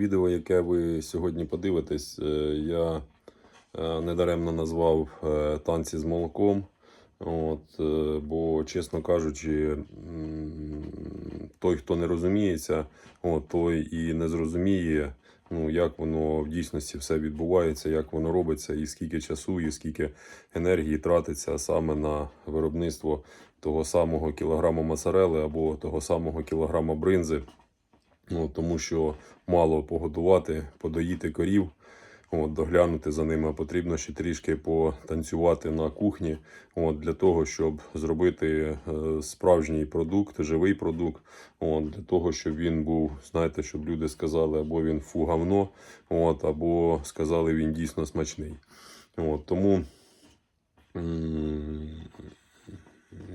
Відео, яке ви сьогодні подивитесь, е, я е, недаремно назвав е, танці з молоком. От, бо, чесно кажучи, той, хто не розуміється, от, той і не зрозуміє, ну, як воно в дійсності все відбувається, як воно робиться, і скільки часу, і скільки енергії тратиться саме на виробництво того самого кілограма моцарели або того самого кілограма бринзи. Ну, тому що мало погодувати, подоїти корів, от, доглянути за ними, потрібно ще трішки потанцювати на кухні, от, для того, щоб зробити е, справжній продукт, живий продукт, от, для того, щоб він був, знаєте, щоб люди сказали, або він фу гавно, от, або сказали, він дійсно смачний. От, тому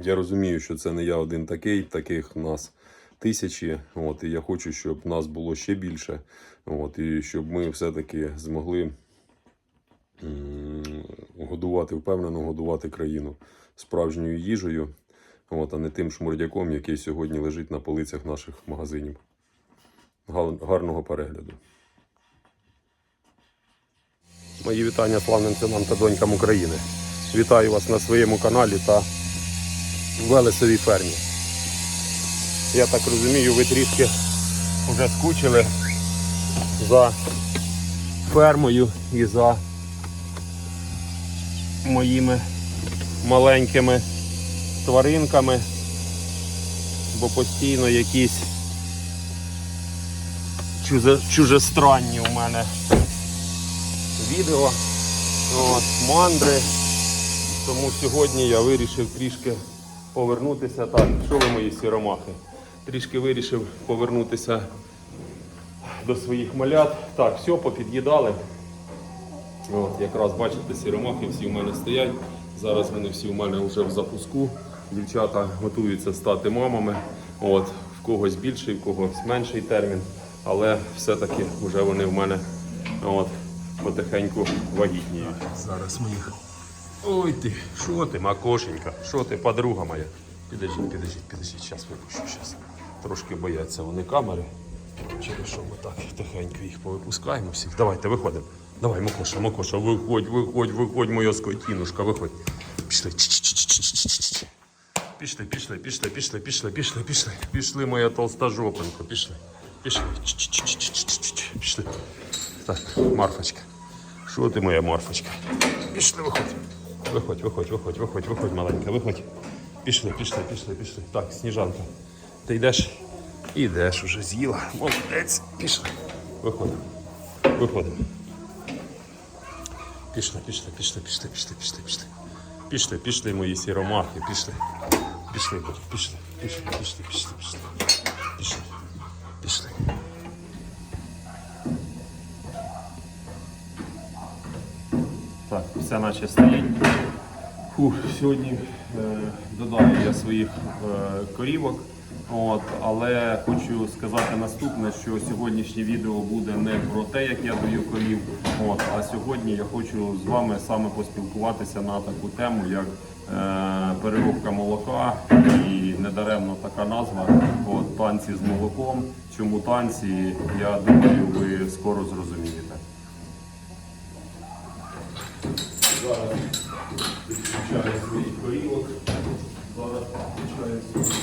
я розумію, що це не я один такий, таких нас тисячі. От, і я хочу, щоб нас було ще більше. От, і щоб ми все-таки змогли годувати, впевнено годувати країну справжньою їжею, от, а не тим шмурдяком, який сьогодні лежить на полицях наших магазинів. Гарного перегляду. Мої вітання славним синам та донькам України. Вітаю вас на своєму каналі та Велесовій фермі. Я так розумію, ви трішки вже скучили за фермою і за моїми маленькими тваринками, бо постійно якісь чужестранні у мене відео, от, мандри. Тому сьогодні я вирішив трішки повернутися. Так, що ви мої сіромахи? Трішки вирішив повернутися до своїх малят. Так, все, попід'їдали. От, якраз бачите, сіромахи всі в мене стоять. Зараз вони всі у мене вже в запуску. Дівчата готуються стати мамами. От, в когось більший, в когось менший термін. Але все-таки вже вони в мене от, потихеньку вагітніють. Зараз ми їх Ой ти, що ти, макошенька, що ти, подруга моя. Підождіть, підождіть, підождіть, зараз випущу, зараз. Трошки бояться вони камери. Через що ми так тихенько їх повипускаємо всіх. Давайте, виходимо. Давай, Макоша, Макоша, виходь, виходь, виходь, моя скотінушка, виходь. Пішли. Пішли, пішли, пішли, пішли, пішли, пішли, пішли. Пішли, моя толста толстожопенка, пішли. Пішли. Пішли. Так, Марфочка. Що ти моя морфочка? Пішли, виходь. Виходь, виходь, виходь, виходь, виходь, маленька, виходь. Пішли, пішли, пішли, пішли. Так, сніжанка. Ти йдеш? Ідеш уже з'їла. Молодець. Пішли. Виходимо. Виходимо. Пішли, пішли, пішли, пішли, пішли, пішли, пішли. Пішли, пішли, мої сіромахи, пішли. Пішли, пішли, пішли, пішли, пішли, пішли. Пішли. Пішли. Так, все наче стоїть. Фух, сьогодні е, додав я своїх е, корівок. От, але хочу сказати наступне, що сьогоднішнє відео буде не про те, як я даю корів. От, а сьогодні я хочу з вами саме поспілкуватися на таку тему, як е, переробка молока. І недаремно така назва от, танці з молоком. Чому танці, я думаю, ви скоро зрозумієте. Зараз підключаю своїх корівок. Зараз підключаю своїх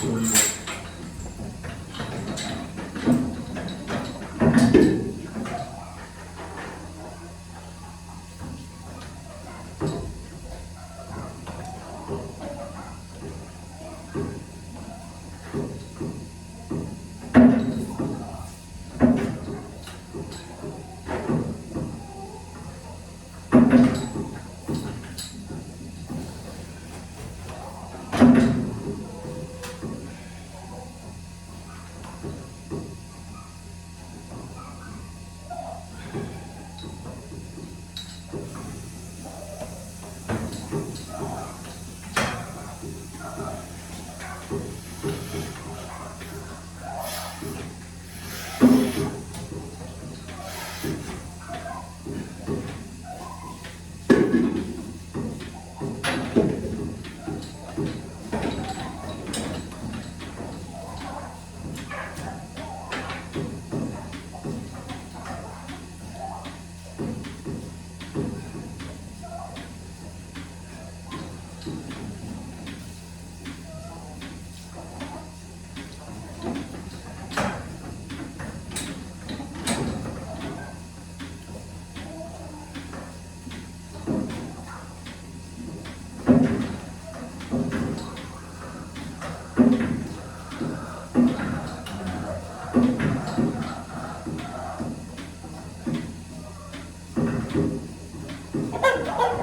Oh,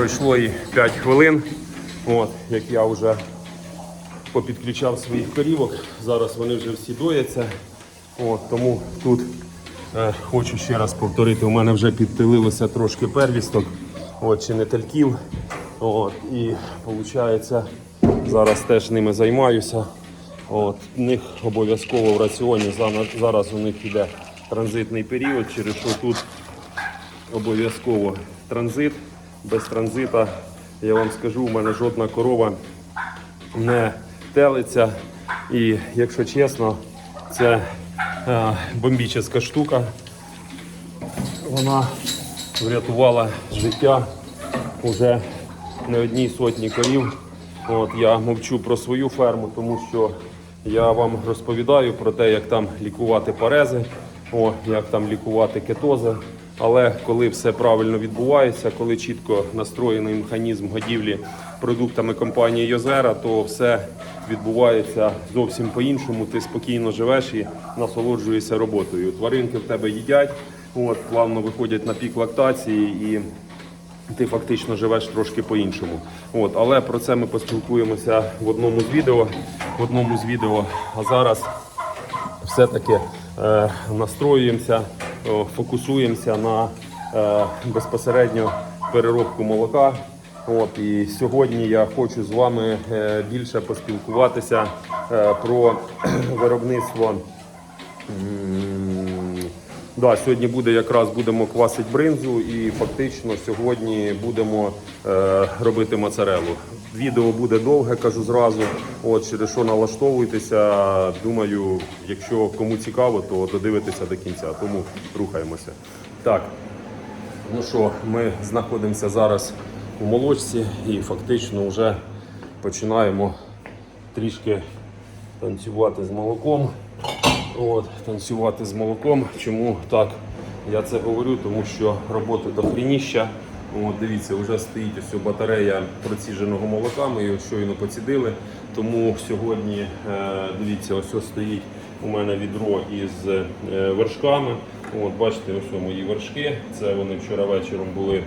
пройшло і 5 хвилин. От, як я вже попідключав своїх корівок. Зараз вони вже всі дояться. От, тому тут е, хочу ще раз повторити, у мене вже підпилилося трошки первісток, от, чи не тальків. От, і виходить, зараз теж ними займаюся. От, в них обов'язково в раціоні зараз у них йде транзитний період, через що тут обов'язково транзит. Без транзита, я вам скажу, у мене жодна корова не телиться. І якщо чесно, це е, бомбічна штука. Вона врятувала життя уже не одній сотні корів. От я мовчу про свою ферму, тому що я вам розповідаю про те, як там лікувати парези, о, як там лікувати кетози. Але коли все правильно відбувається, коли чітко настроєний механізм годівлі продуктами компанії Йозера, то все відбувається зовсім по-іншому. Ти спокійно живеш і насолоджуєшся роботою. Тваринки в тебе їдять, от плавно виходять на пік лактації і ти фактично живеш трошки по-іншому. От, але про це ми поспілкуємося в одному з відео. В одному з відео. А зараз все-таки е, настроюємося, фокусуємося на е, безпосередньо переробку молока. От, і сьогодні я хочу з вами е, більше поспілкуватися е, про виробництво. Да, сьогодні буде якраз будемо квасити бринзу і фактично сьогодні будемо е, робити моцарелу. Відео буде довге, кажу зразу. От через що налаштовуйтеся. Думаю, якщо кому цікаво, то додивитися до кінця. Тому рухаємося. Так, ну що, ми знаходимося зараз у молочці і фактично вже починаємо трішки танцювати з молоком. От, танцювати з молоком. Чому так я це говорю? Тому що роботи до хрініща. От, дивіться, вже стоїть ось батарея проціженого молока. Ми його щойно поцідили. Тому сьогодні, е, дивіться, ось стоїть у мене відро із е, вершками. От, бачите, ось мої вершки. Це вони вчора вечором були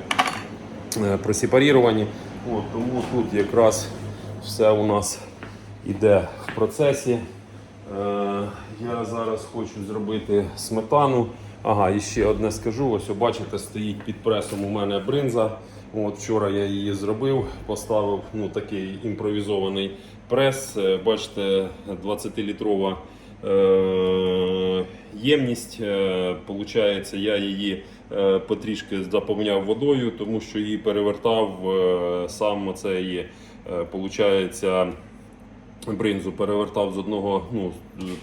е, просепаріровані. От, тому тут якраз все у нас іде в процесі. Е, Я зараз хочу зробити сметану. Ага, і ще одне скажу. Ось бачите, стоїть під пресом у мене бринза. От Вчора я її зробив, поставив ну, такий імпровізований прес. Е, Бачите, 20-літрова е, ємність. Е, Получається, я її потрішки заповняв водою, тому що її перевертав е, сам цей, получається, бринзу перевертав з одного, ну,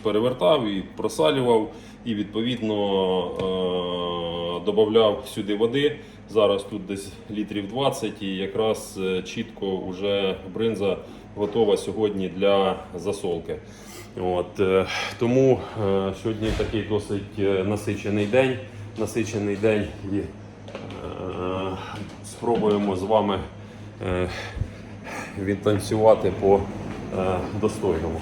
перевертав і просалював, і відповідно е, додавав сюди води. Зараз тут десь літрів 20 і якраз е, чітко вже бринза готова сьогодні для засолки. От, е, тому сьогодні такий досить насичений день. Насичений день і е, спробуємо з вами е, відтанцювати по достойному.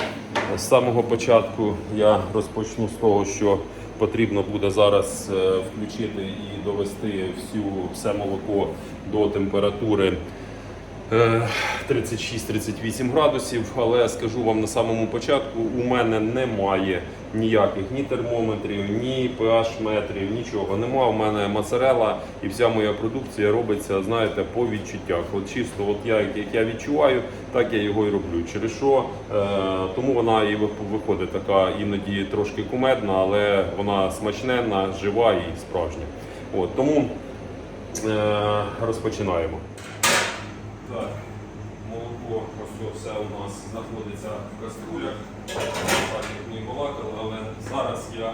З самого початку я розпочну з того, що потрібно буде зараз е, включити і довести всю, все молоко до температури е, 36-38 градусів. Але скажу вам на самому початку, у мене немає ніяких ні термометрів, ні pH метрів, нічого нема. У мене моцарела і вся моя продукція робиться, знаєте, по відчуттях. От чисто, от я як я відчуваю, так я його і роблю. Через що е, тому вона і виходить така іноді трошки кумедна, але вона смачненна, жива і справжня. От тому е, розпочинаємо. Так, молоко, ось все у нас знаходиться в каструлях. Так, як але зараз я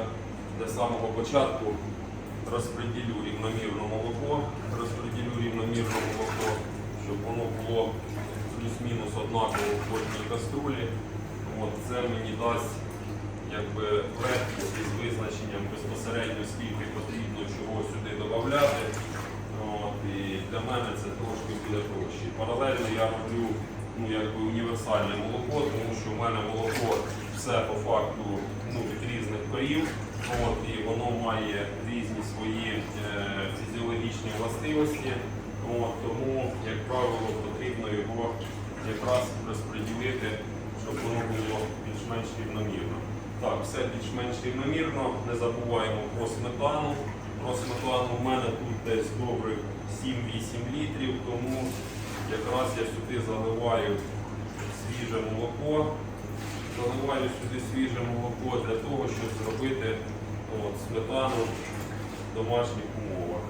для самого початку розподілю рівномірно молоко, розподілю рівномірно молоко, щоб воно було плюс-мінус однаково в кожній каструлі. От, це мені дасть якби легкість із визначенням безпосередньо скільки потрібно чого сюди додати. І для мене це трошки буде проще. Паралельно я роблю ну, якби універсальне молоко, тому що в мене молоко все по факту ну, від різних корів. От, і воно має різні свої е, фізіологічні властивості. От, тому, як правило, потрібно його якраз розподілити, щоб воно було більш-менш рівномірно. Так, все більш-менш рівномірно. Не забуваємо про сметану. Про сметану в мене тут десь добрих 7-8 літрів, тому якраз я сюди заливаю свіже молоко. Заливаю сюди свіже молоко для того, щоб зробити от, сметану в домашніх умовах.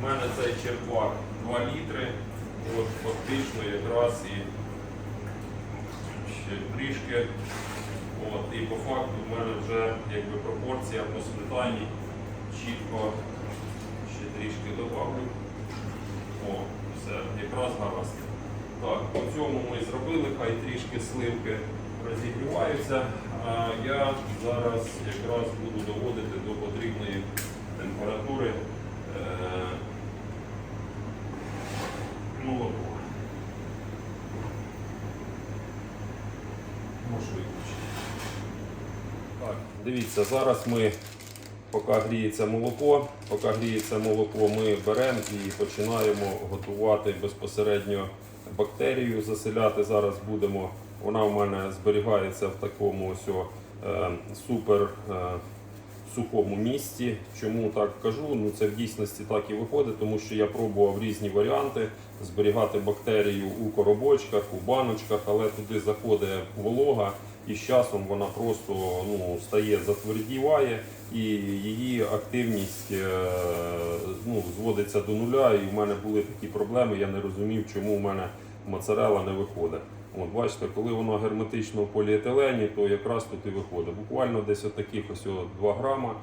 У мене цей черпак 2 літри. От, фактично якраз і ще трішки. От, і по факту в мене вже якби пропорція по сметані чітко ще трішки добавлю. О, все, якраз гаразд. Так, по цьому ми зробили, хай трішки сливки розігріваються. А я зараз якраз буду доводити до потрібної температури е, молоко. Можу виключити. Так, дивіться, зараз ми, поки гріється молоко, поки гріється молоко, ми беремо і починаємо готувати безпосередньо бактерію, заселяти. Зараз будемо. Вона в мене зберігається в такому ось е, супер е, сухому місці. Чому так кажу? Ну це в дійсності так і виходить, тому що я пробував різні варіанти зберігати бактерію у коробочках, у баночках, але туди заходить волога, і з часом вона просто ну, стає затвердіває, і її активність е, ну, зводиться до нуля. І в мене були такі проблеми. Я не розумів, чому в мене моцарела не виходить. От бачите, коли воно герметично в поліетилені, то якраз тут і виходить. Буквально десь отаких ось 2 грама.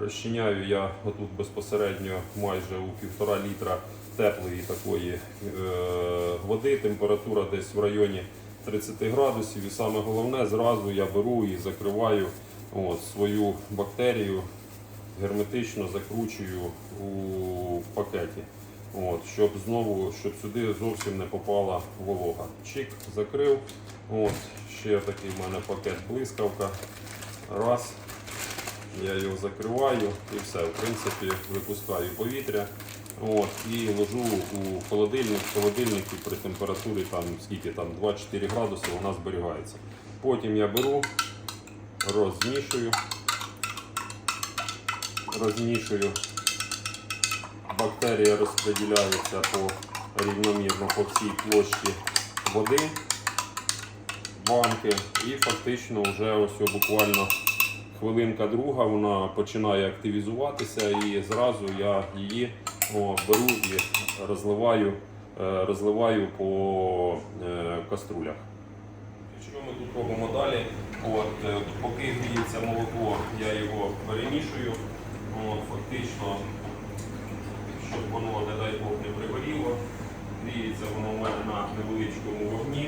Розчиняю я отут безпосередньо майже у півтора літра теплої такої е, води. Температура десь в районі 30 градусів. І саме головне, зразу я беру і закриваю от, свою бактерію, герметично закручую у пакеті. От, щоб знову, щоб сюди зовсім не попала волога. Чик, закрив. От, ще такий в мене пакет блискавка. Раз. Я його закриваю і все. В принципі, випускаю повітря. От, і ложу у холодильник. В холодильнику при температурі там, скільки там 2-4 градуси вона зберігається. Потім я беру, розмішую, розмішую бактерія розподіляється по рівномірно по всій площі води, банки, і фактично вже ось буквально хвилинка друга вона починає активізуватися. І зразу я її о, беру і розливаю, е, розливаю по е, каструлях. Що ми тут робимо далі? От, е, поки гріється молоко, я його перемішую. От, фактично щоб воно, не дай Бог, не пригоріло. Гріється воно в мене на невеличкому вогні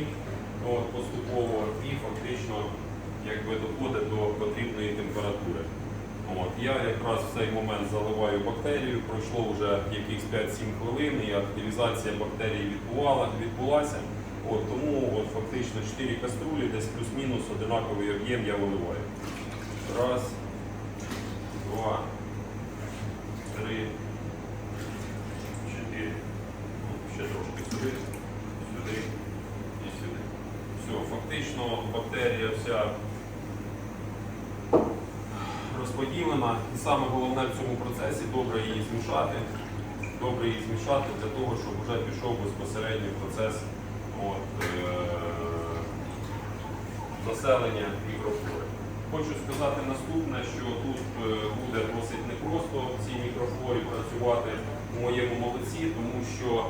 от, поступово і фактично якби, доходить до потрібної температури. От, я якраз в цей момент заливаю бактерію, пройшло вже якихось 5-7 хвилин і активізація бактерій відбувала, відбулася. От, тому от, фактично 4 каструлі, десь плюс-мінус одинаковий об'єм я виливаю. Раз, два, три, чотири. Ну, Ще трошки сюди, сюди і сюди. Все, фактично бактерія вся розподілена. І саме головне в цьому процесі добре її змішати. Добре її змішати для того, щоб вже пішов безпосередньо процес от, е- заселення мікрофлори. Хочу сказати наступне, що тут е, буде досить непросто в цій мікрофлорі працювати в моєму молоці, тому що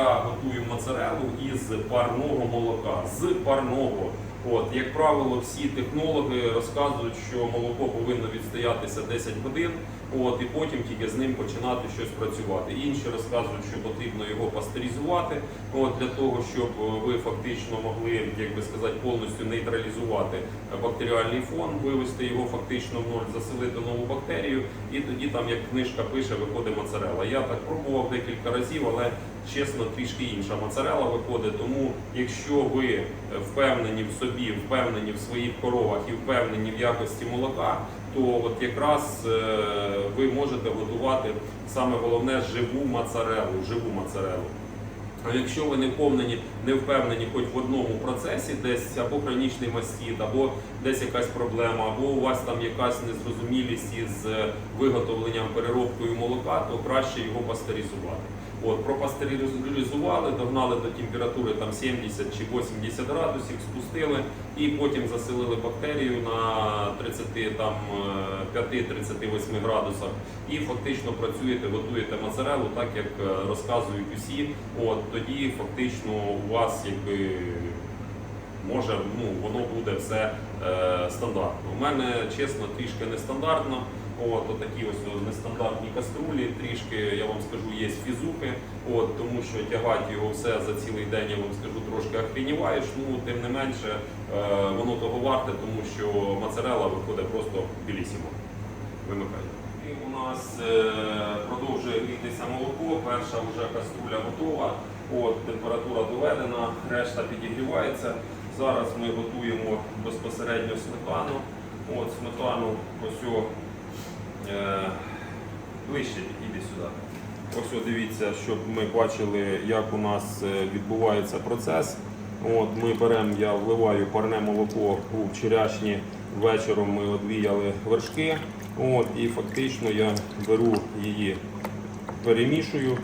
я готую моцарелу із парного молока. З парного. От, як правило, всі технологи розказують, що молоко повинно відстоятися 10 годин, от, і потім тільки з ним починати щось працювати. Інші розказують, що потрібно його пастеризувати, от, для того, щоб е, ви фактично могли, як би сказати, повністю нейтралізувати е, бактеріальний фон, вивести його фактично в ноль, заселити нову бактерію, і тоді там, як книжка пише, виходить моцарела. Я так пробував декілька разів, але чесно, трішки інша моцарела виходить. Тому, якщо ви е, впевнені в собі, впевнені в своїх коровах і впевнені в якості молока, то от якраз е, ви можете готувати саме головне живу моцарелу, живу моцарелу. А якщо ви не впевнені, не впевнені хоч в одному процесі, десь або хронічний мастит, або десь якась проблема, або у вас там якась незрозумілість із е, виготовленням переробкою молока, то краще його пастеризувати. От, пропастеризували, догнали до температури там 70 чи 80 градусів, спустили і потім заселили бактерію на 30, там, е, 5-38 градусах і фактично працюєте, готуєте моцарелу, так як е, розказують усі. От, тоді фактично у вас якби може ну, воно буде все е, стандартно. У мене чесно трішки нестандартно. От, отакі ось нестандартні каструлі, трішки, я вам скажу, є фізухи, от, тому що тягати його все за цілий день, я вам скажу, трошки охреніваєш, ну тим не менше е, воно того варте, тому що моцарела виходить просто білісімо. Вимикайте. І у нас е, продовжує грітися молоко, перша вже каструля готова, от, температура доведена, решта підігрівається. Зараз ми готуємо безпосередньо сметану. От, сметану ось о, іди сюди. Ось дивіться, щоб ми бачили, як у нас е, відбувається процес. От, ми беремо, я вливаю парне молоко у вчорашні вечором ми одвіяли вершки. От, і фактично я беру її, перемішую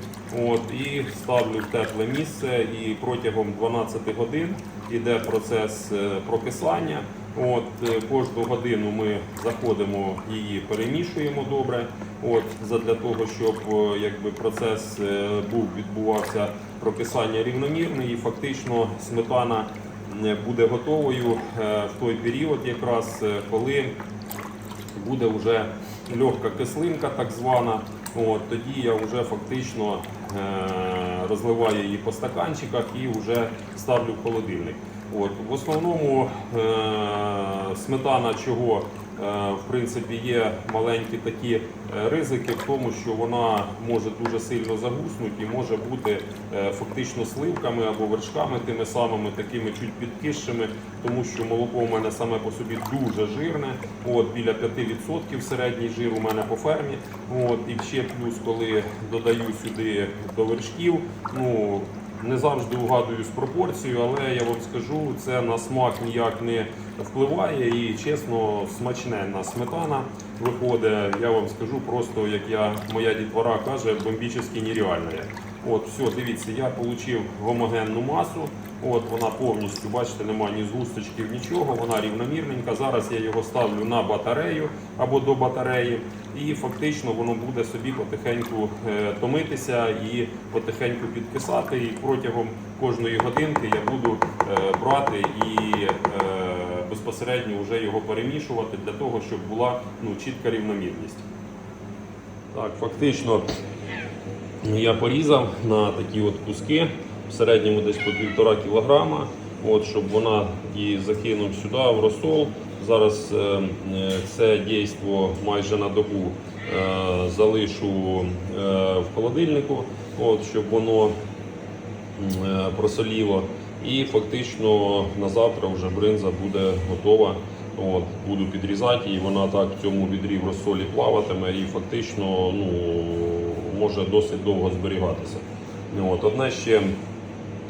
от, і ставлю в тепле місце. І протягом 12 годин йде процес е, прокислання. От, е, кожну годину ми заходимо її, перемішуємо добре. От, задля того, щоб е, якби, процес був, відбувався прокисання рівномірне і фактично сметана буде готовою в той період, якраз коли буде вже легка кислинка, так звана. От, тоді я вже фактично е, розливаю її по стаканчиках і вже ставлю в холодильник. От, в основному е, сметана чого в принципі є маленькі такі е, ризики в тому, що вона може дуже сильно загуснути і може бути е, фактично сливками або вершками тими самими такими чуть підкисшими, тому що молоко у мене саме по собі дуже жирне, от біля 5% середній жир у мене по фермі. От, і ще плюс, коли додаю сюди до вершків, ну не завжди угадую з пропорцією, але я вам скажу, це на смак ніяк не впливає і чесно, смачне на сметана виходить. Я вам скажу просто, як я моя дітвора каже, бомбічно нереальне. От, все, дивіться, я отримав гомогенну масу. От вона повністю, бачите, немає ні згусточків, нічого, вона рівномірненька. Зараз я його ставлю на батарею або до батареї, і фактично воно буде собі потихеньку е, томитися і потихеньку підкисати. І протягом кожної годинки я буду е, брати і е, безпосередньо вже його перемішувати для того, щоб була ну, чітка рівномірність. Так, фактично я порізав на такі от куски, в середньому десь по півтора кілограма, от, щоб вона її закинув сюди в розсол. Зараз е, е, це дійство майже на добу е, залишу в холодильнику, от, щоб воно просоліло. І фактично на завтра вже бринза буде готова. От, буду підрізати і вона так в цьому відрі в розсолі плаватиме і фактично ну, може досить довго зберігатися. От, одне ще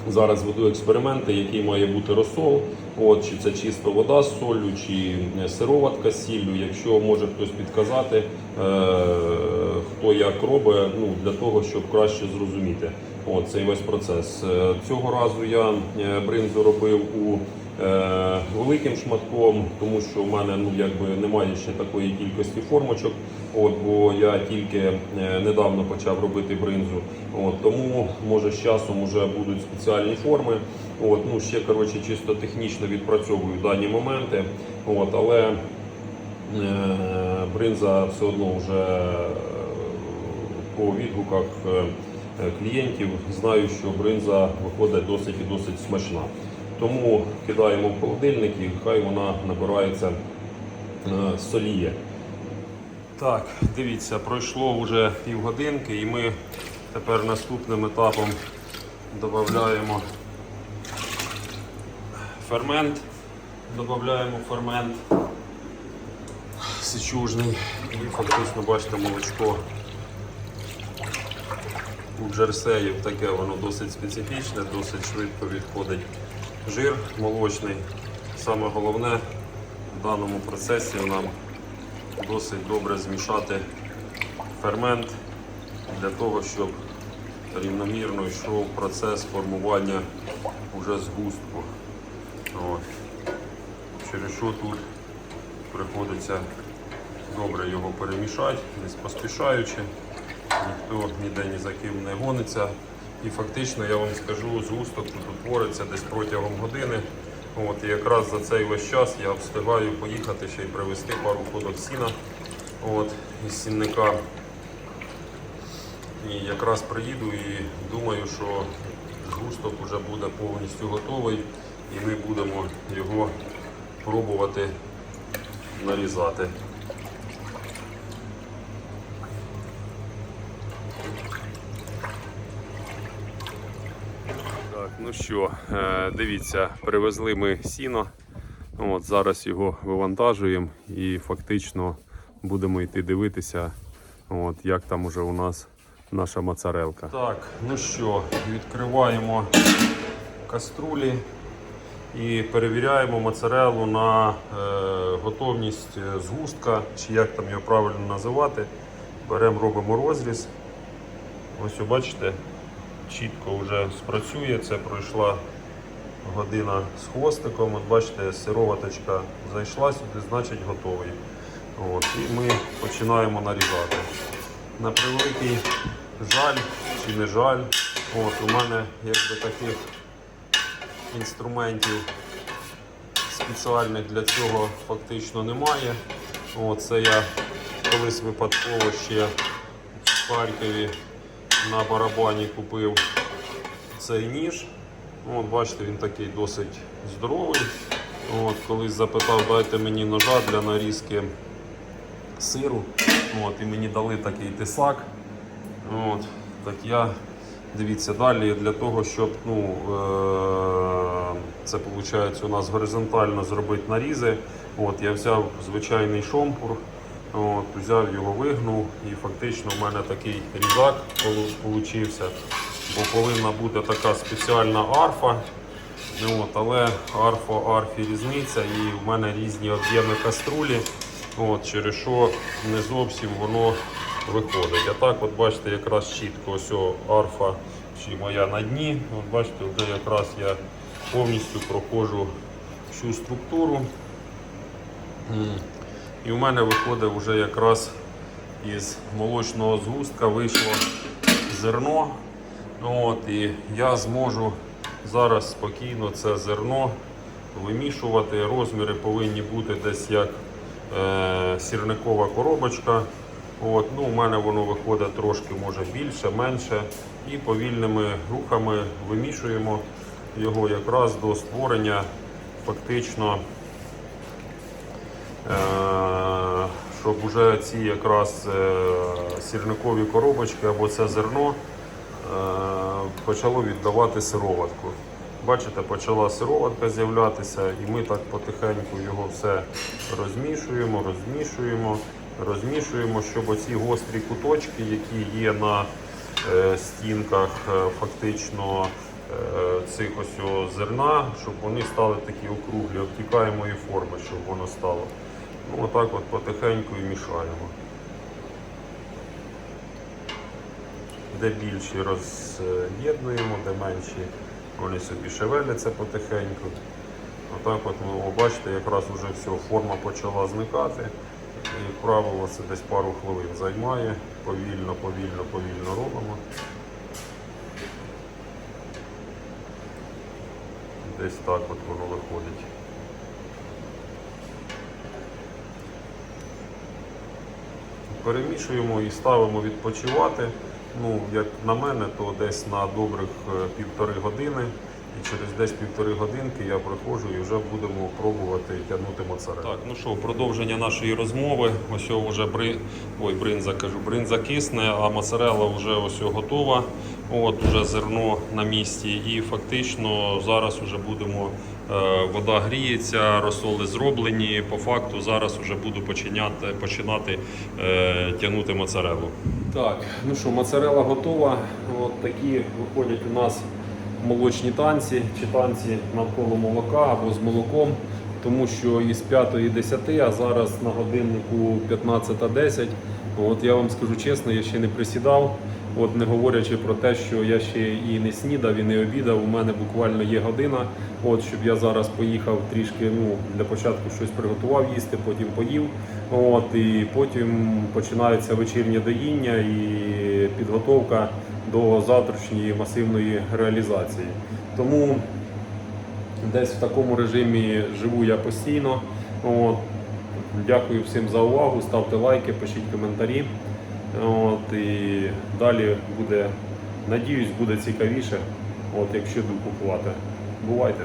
зараз веду експерименти, який має бути розсол. От, чи це чисто вода з солью, чи сироватка з сіллю. Якщо може хтось підказати, е, хто як робить, ну, для того, щоб краще зрозуміти от, цей весь процес. Е, Цього разу я е, бринзу робив у е, великим шматком, тому що в мене ну, якби немає ще такої кількості формочок. От, бо я тільки е, недавно почав робити бринзу. От, тому може з часом вже будуть спеціальні форми. От, ну, ще коротше, чисто технічно відпрацьовую дані моменти. От, але е, бринза все одно вже е, по відгуках е, клієнтів знаю, що бринза виходить досить і досить смачна. Тому кидаємо в холодильник і хай вона набирається е, соліє. Так, дивіться, пройшло вже півгодинки і ми тепер наступним етапом додаємо фермент. Додаємо фермент сечужний і фактично бачите молочко у джерсеїв таке воно досить специфічне, досить швидко відходить жир молочний. Саме головне в даному процесі нам досить добре змішати фермент для того, щоб рівномірно йшов процес формування уже згустку. Через що тут приходиться добре його перемішати, не поспішаючи, ніхто ніде ні за ким не гониться. І фактично я вам скажу, згусток тут утвориться десь протягом години. От, і якраз за цей весь час я встигаю поїхати ще й привезти пару ходок сіна от, із сінника. І якраз приїду і думаю, що згусток вже буде повністю готовий і ми будемо його пробувати нарізати. Так, ну що, е, дивіться, привезли ми сіно. От, зараз його вивантажуємо і фактично будемо йти дивитися, от, як там уже у нас наша моцарелка. Так, ну що, відкриваємо каструлі і перевіряємо моцарелу на е, готовність згустка, чи як там його правильно називати. Беремо, робимо розріз. Ось бачите, чітко вже спрацює. Це пройшла година з хвостиком. От бачите, сироваточка зайшла сюди, значить готовий. От, і ми починаємо нарізати. На превеликий жаль чи не жаль. От, у мене якби таких інструментів спеціальних для цього фактично немає. От, це я колись випадково ще в Харкові на барабані купив цей ніж. От, бачите, він такий досить здоровий. От, колись запитав, дайте мені ножа для нарізки сиру. От, і мені дали такий тисак. От, так я дивіться далі для того, щоб ну, е- це виходить у нас горизонтально зробити нарізи. От, я взяв звичайний шомпур, от, взяв його, вигнув і фактично в мене такий різак получився. Бо повинна бути така спеціальна арфа. Ну, От, але арфа арфі різниця і в мене різні об'єми каструлі, от, через що не зовсім воно виходить. А так, от бачите, якраз чітко ось арфа чи моя на дні. От бачите, вже якраз я повністю проходжу всю структуру. І в мене виходить вже якраз із молочного згустка вийшло зерно. От, і я зможу зараз спокійно це зерно вимішувати. Розміри повинні бути десь як е, сірникова коробочка. От, ну, у мене воно виходить трошки може більше, менше. І повільними рухами вимішуємо його якраз до створення фактично, щоб вже ці якраз е, сірникові коробочки або це зерно е, почало віддавати сироватку. Бачите, почала сироватка з'являтися, і ми так потихеньку його все розмішуємо, розмішуємо, розмішуємо, щоб оці гострі куточки, які є на е, стінках е, фактично е, цих ось зерна, щоб вони стали такі округлі, обтікаємої форми, щоб воно стало. Отак от потихеньку і мішаємо. Де більші роз'єднуємо, де менші вони собі шевеляться потихеньку. Отак от ви бачите, якраз вже все, форма почала зникати. І, як правило, це десь пару хвилин займає. Повільно, повільно, повільно робимо. Десь так от воно виходить. Перемішуємо і ставимо відпочивати. Ну, як на мене, то десь на добрих е, півтори години. І через десь півтори годинки я приходжу і вже будемо пробувати тягнути моцарелу. Так, ну що, продовження нашої розмови. Ось вже бри... Ой, бринза кажу, бринза кисне, а моцарела вже ось готова. От уже зерно на місці. І фактично зараз вже будемо. Е, Вода гріється, розсоли зроблені. По факту зараз вже буду починати, починати е, тягнути моцарелу. Так, ну що, моцарела готова. От такі виходять у нас молочні танці чи танці навколо молока або з молоком, тому що із 5.10, а зараз на годиннику 15.10. От я вам скажу чесно, я ще не присідав. От не говорячи про те, що я ще і не снідав, і не обідав. У мене буквально є година. От щоб я зараз поїхав трішки. Ну для початку щось приготував їсти, потім поїв. От і потім починається вечірнє доїння і підготовка до завтрашньої масивної реалізації. Тому десь в такому режимі живу я постійно. От. Дякую всім за увагу. Ставте лайки, пишіть коментарі. От, і далі буде, надіюсь, буде цікавіше, от, якщо буду купувати. Бувайте!